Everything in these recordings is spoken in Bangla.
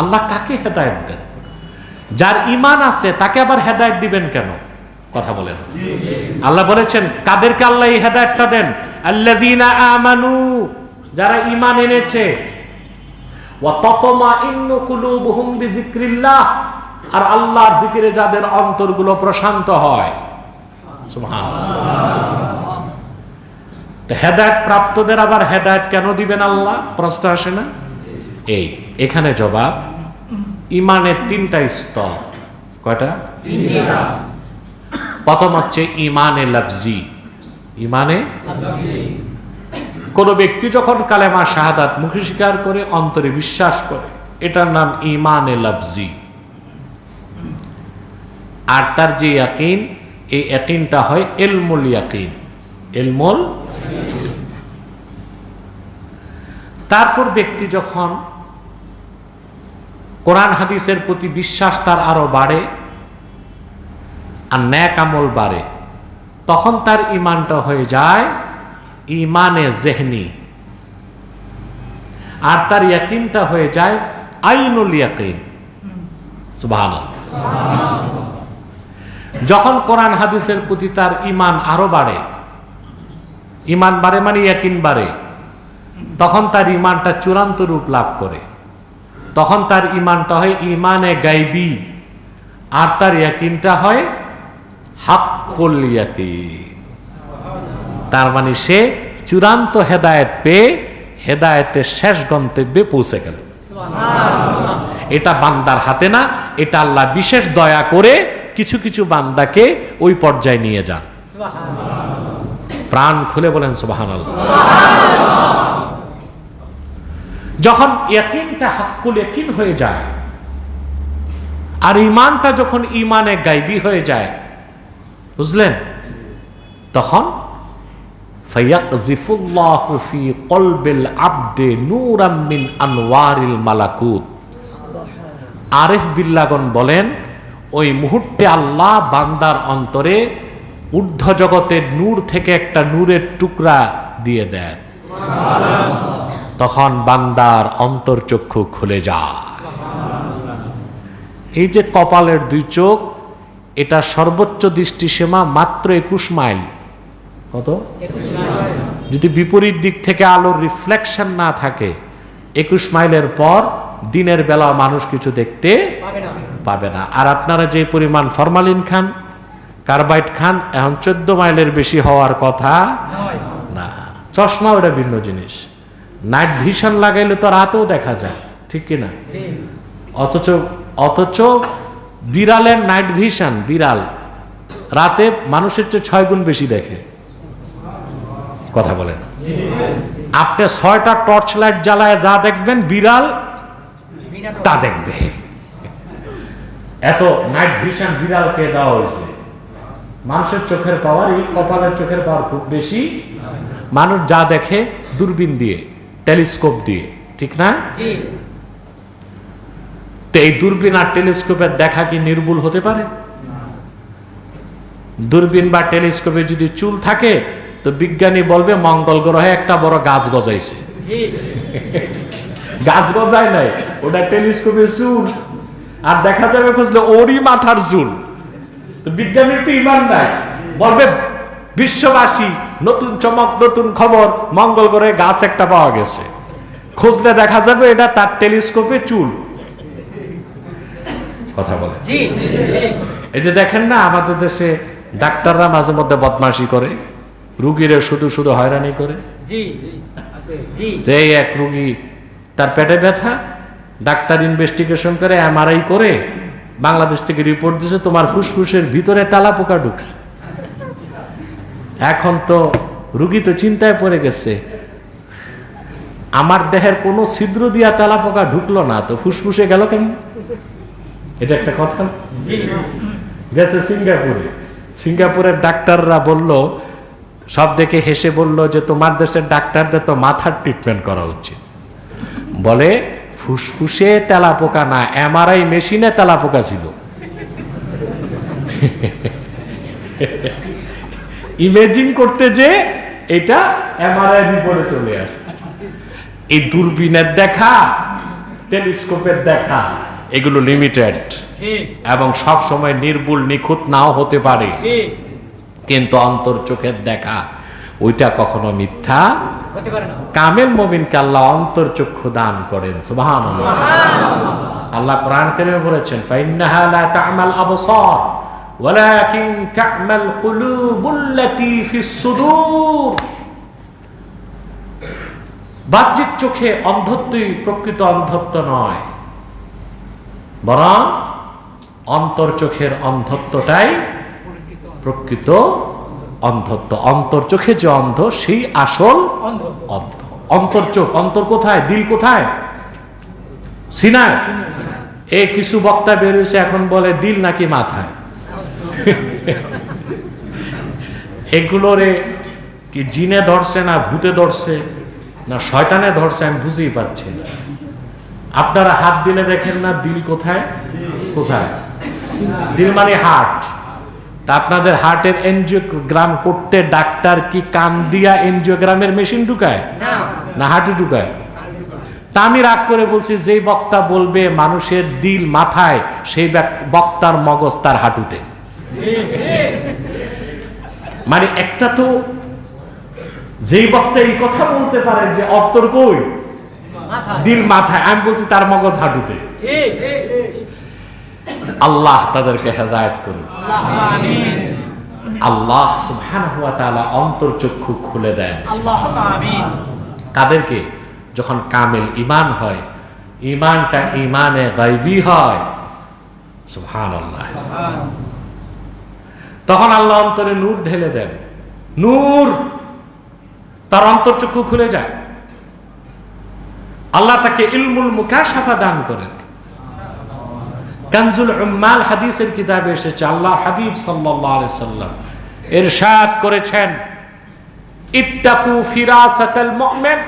আল্লাহ কাকে হেদায়ত দেন? যার ইমান আছে, তাকে আবার হেদায়ত দিবেন কেন? কথা বলেন। আল্লাহ বলেছেন, কাদেরকে আল্লাহ এই হেদায়তটা দেন? আমানু, যারা ইমান এনেছে। আর আল্লাহর জিকিরে যাদের অন্তরগুলো প্রশান্ত হয়। হেদায়ত প্রাপ্তদের আবার হেদায়ত কেন দিবেন আল্লাহ? প্রশ্ন আসে না? এই এখানে জবাব ইমানের তিনটা স্তর। কয়টা? প্রথম হচ্ছে ইমানে লাফজি। ইমানে কোন ব্যক্তি যখন কালেমা শাহাদাত মুখে স্বীকার করে অন্তরে বিশ্বাস করে এটার নাম ইমানে লাফজি। আর তার যে ইয়াকিন এই ইয়াকিনটা হয় এলমুল ইয়াকিন। এলমুল? তারপর ব্যক্তি যখন কোরআন হাদিসের প্রতি বিশ্বাস তার আরও বাড়ে আর ন্যাক আমল বাড়ে। তখন তার ইমানটা হয়ে যায় ইমানে জেহনি। আর তার ইয়াকিনটা হয়ে যায় আইনুল ইয়াকিন। সুবহানাল্লাহ। যখন কোরআন হাদিসের প্রতি তার ইমান আরও বাড়ে ইমান বাড়ে মানে ইয়াকিন বাড়ে, তখন তার ইমানটা চূড়ান্ত রূপ লাভ করে। তখন তার ইমানটা হয় ইমানে গাইবি আর তার ইয়াকিনটা হয় হাক্কুল ইয়াকিন। তার মানে সে চূড়ান্ত হেদায়েত পেয়ে হেদায়েতের শেষ গন্তব্যে পৌঁছে গেল। এটা বান্দার হাতে না এটা আল্লাহ বিশেষ দয়া করে কিছু কিছু বান্দাকে ওই পর্যায়ে নিয়ে যান। প্রাণ খুলে বলেন সুবাহান যখন ইয়াকিনটা হাক্কুল ইয়াকিন হয়ে যায়, আর ইমানটা যখন ইমানে গাইবি হয়ে যায়, বুঝলেন? তখন আরিফ বিল্লাগন বলেন, ওই মুহূর্তে আল্লাহ বান্দার অন্তরে ঊর্ধ্ব জগতের নূর থেকে একটা নূরের টুকরা দিয়ে দেন। তখন বান্দার অন্তর্চক্ষু খুলে যায়। এই যে কপালের দুই চোখ, এটা সর্বোচ্চ দৃষ্টিসীমা মাত্র একুশ মাইল। কত? যদি বিপরীত দিক থেকে আলোর রিফ্লেকশন না থাকে, একুশ মাইলের পর দিনের বেলা মানুষ কিছু দেখতে পাবে না। আর আপনারা যে পরিমাণ ফরমালিন খান, কার্বাইড খান, এখন চোদ্দ মাইলের বেশি হওয়ার কথা না। চশমা ওটা ভিন্ন জিনিস। নাইট ভিশন লাগাইলে তো রাতেও দেখা যায়, ঠিক কিনা? অথচ অথচ বিড়ালের নাইট ভিশন বিড়াল। রাতে মানুষের চেয়ে ছয় গুণ বেশি দেখে। কথা বলেন। আপনি ছয়টা টর্চ লাইট জ্বালায় যা দেখবেন, বিড়াল তা দেখবে। এত নাইট ভিশন বিড়ালকে দেওয়া হয়েছে। মানুষের চোখের পাওয়ার, এই কপালের চোখের পাওয়ার খুব বেশি। মানুষ যা দেখে, দূরবীন দিয়ে। টেলিস্কোপ দিয়ে ঠিক না? তো এই দূরবীন আর টেলিস্কোপের দেখা কি নির্ভুল হতে পারে? দূরবীন বা টেলিস্কোপে যদি চুল থাকে তো বিজ্ঞানী বলবে মঙ্গল গ্রহে একটা বড় গাছ গজাইছে। গাছ গজায় নাই ওটা টেলিস্কোপে চুল। আর দেখা যাবে খুঁজলে ওরই মাথার চুল। তো বিজ্ঞানীর তো ইমান নাই। বলবে বিশ্ববাসী নতুন চমক নতুন খবর মঙ্গল গ্রহে গাছ একটা পাওয়া গেছে। খুঁজলে দেখা যাবে এটা তার টেলিস্কোপে চুল। কথা বলে। এই যে দেখেন না আমাদের দেশে ডাক্তাররা মাঝে মধ্যে বদমাশি করে। রুগীরে শুধু শুধু হয়রানি করে। এই এক রুগী তার পেটে ব্যথা ডাক্তার ইনভেস্টিগেশন করে এমআরআই করে বাংলাদেশ থেকে রিপোর্ট দিছে তোমার ফুসফুসের ভিতরে তালা পোকা ঢুকছে। এখন তো রুগী তো চিন্তায় পড়ে গেছে। আমার দেহের কোনো ছিদ্র দিয়া তালা পোকা ঢুকলো না, তো ফুসফুসে গেল কেন? এটা একটা কথা? গেছে সিঙ্গাপুরে। সিঙ্গাপুরের ডাক্তাররা বলল, সব দেখে হেসে বলল যে তোমার দেশের ডাক্তারদের তো মাথার ট্রিটমেন্ট করা উচিত। বলে, ফুসফুসে তেলা পোকা না, এমআরআই মেশিনে তেলা পোকা ছিল। ইমেজিং করতে যে এটা এমআরআই রিপোর্টে চলে আসছে। এই দূরবীনের দেখা টেলিস্কোপের দেখা এগুলো লিমিটেড এবং সব সময় নির্ভুল নিখুঁত নাও হতে পারে। কিন্তু অন্তর চোখের দেখা ওইটা কখনো মিথ্যা কামেল মমিনকে আল্লাহ অন্তর চক্ষু দান করেন সুবহান আল্লাহ কোরআন কারিমে বলেছেন ফাইন্নাহা লা তা'মাল আবসার। ওয়ালাকিন তা'মাল কুলুবুল্লাতী ফিস সুদূর। বাহ্যিক চোখে অন্ধত্বই প্রকৃত অন্ধত্ব নয়। বরং অন্তর চোখের অন্ধত্বটাই প্রকৃত অন্ধত্ব। অন্তর চোখে যে অন্ধ, সেই আসল অন্ধ। অন্তর চোখ, অন্তর কোথায়? দিল কোথায়? সিনায়। এ কিছু বক্তা বেরিয়েছে এখন বলে, দিল নাকি মাথায়? এগুলোরে কি জিনে ধরছে না ভূতে ধরছে না শয়তানে ধরছে আমি বুঝতেই পারছি না। আপনারা হাত দিলে দেখেন না দিল কোথায়? কোথায়? দিল মানে হার্ট। তা আপনাদের হার্টের এনজিওগ্রাম করতে ডাক্তার কি কান দিয়া এনজিওগ্রামের মেশিন ঢুকায়? না। না হাঁটু ঢুকায়? তা আমি রাগ করে বলছি যেই বক্তা বলবে মানুষের দিল মাথায় সেই বক্তার মগজ তার হাঁটুতে। মানে একটা তো যেই বক্তা এই কথা বলতে পারে যে অত্তর কই? দিল মাথায়। আমি বলছি তার মগজ হাঁটুতে। আল্লাহ তাদেরকে হেদায়ত করুন আল্লাহ আল্লাহ সুবহানাহু ওয়া তাআলা অন্তর্চক্ষু খুলে দেন। আল্লাহ কাদেরকে যখন কামেল ইমান হয় ইমানটা ইমানে গাইবি হয়। সুবহানাল্লাহ। তখন আল্লাহ অন্তরে নূর ঢেলে দেন। নূর তার অন্তর্চক্ষু খুলে যায়। আল্লাহ তাকে ইলমুল মুকাশাফা দান করেন। কানজুল উম্মাল হাদিসের কিতাবে এসেছে, আল্লাহ হাবিব সাল্লাম ইরশাদ করেছেন, ইত্তাকু ফিরাসাতাল মুমিন,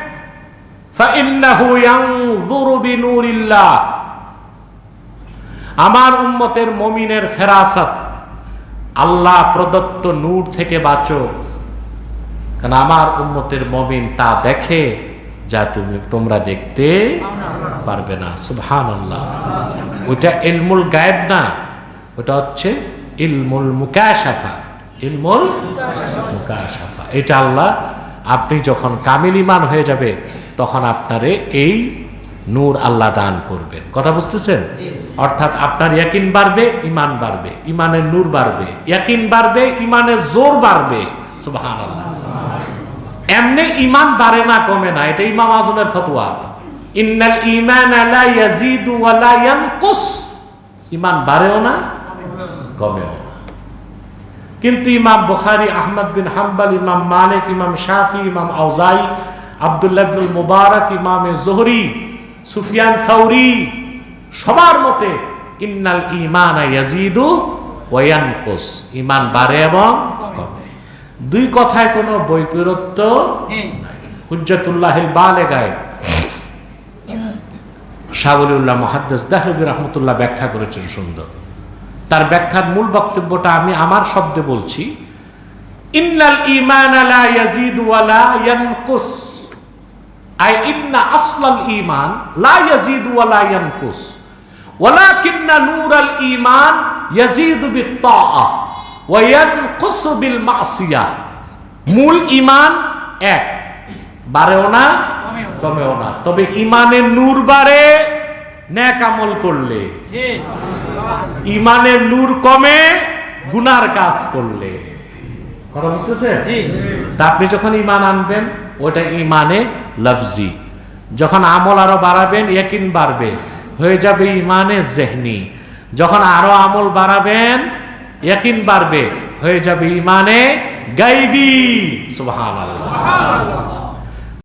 ফাইন্নাহু ইয়ানযুরু বিনুরিল্লাহ। আমার উম্মতের মমিনের ফেরাসত আল্লাহ প্রদত্ত নূর থেকে বাঁচো। কারণ আমার উম্মতের মমিন তা দেখে যা তুমি, তোমরা দেখতে পারবে না। সুবহান আল্লাহ ওইটা ইলমুল গায়েব না। ওটা হচ্ছে ইলমুল মুকাশাফা। ইলমুল মুকাশাফা। এটা আল্লাহ, আপনি যখন কামিল ইমান হয়ে যাবে, তখন আপনারে এই নূর আল্লাহ দান করবেন। কথা বুঝতেছেন? অর্থাৎ আপনার ইয়াকিন বাড়বে ইমান বাড়বে। ইমানের নূর বাড়বে। ইয়াকিন বাড়বে ইমানের জোর বাড়বে। সুবহান আল্লাহ এমনি ইমান বাড়ে না কমে না। এটা ইমাম আজমের ফতোয়া। ইন্নাল ইমান লা ইয়াজিদু ওয়া লা ইয়ানকুস। ইমান বাড়েও না কমেও না। কিন্তু ইমাম বুখারী আহমদ বিন হাম্বল ইমাম মালিক ইমাম শাফি ইমাম আউজাই আব্দুল্লাহ ইবনুল মুবারক ইমামে জোহরি সুফিয়ান সাউরি সবার মতে ইন্নাল ইমান ইয়াজিদু ওয়া ইয়ানকুস। ইমান বাড়ে এবং কমে। দুই কথায় কোনো বৈপরীত্য হ্যাঁ। হুজ্জাতুল্লাহ বালেগায় শাহলিউল্লাহ মহাদ্দেস দাহরবি রহমতুল্লাহ ব্যাখ্যা করেছেন সুন্দর। তার ব্যাখ্যার মূল বক্তব্যটা আমি আমার শব্দে বলছি ইন্নাল ইমান লা ইয়াজিদু ওয়া লা ইয়ানকুস। আই ইন্না আসলাল ইমান লা ইয়াজিদু ওয়া লা ইয়ানকুস। ওয়ালাকিন্না নূরাল ইমান ইয়াজিদু বিত্তাআ ওয়া ইয়ানকুসু বিল মাসিয়া। মূল ইমান এক বাড়েও না কমেও না। তবে ইমানের নূর বাড়ে ন্যাক আমল করলে। ইমানের নূর কমে গুনার কাজ করলে। কথা তা আপনি যখন ইমান আনবেন ওটা ইমানে লফজি। যখন আমল আরও বাড়াবেন একিন বাড়বে। হয়ে যাবে ইমানে জেহনি। যখন আরও আমল বাড়াবেন একিন বাড়বে। হয়ে যাবে ইমানে গাইবি। সুবহানাল্লাহ।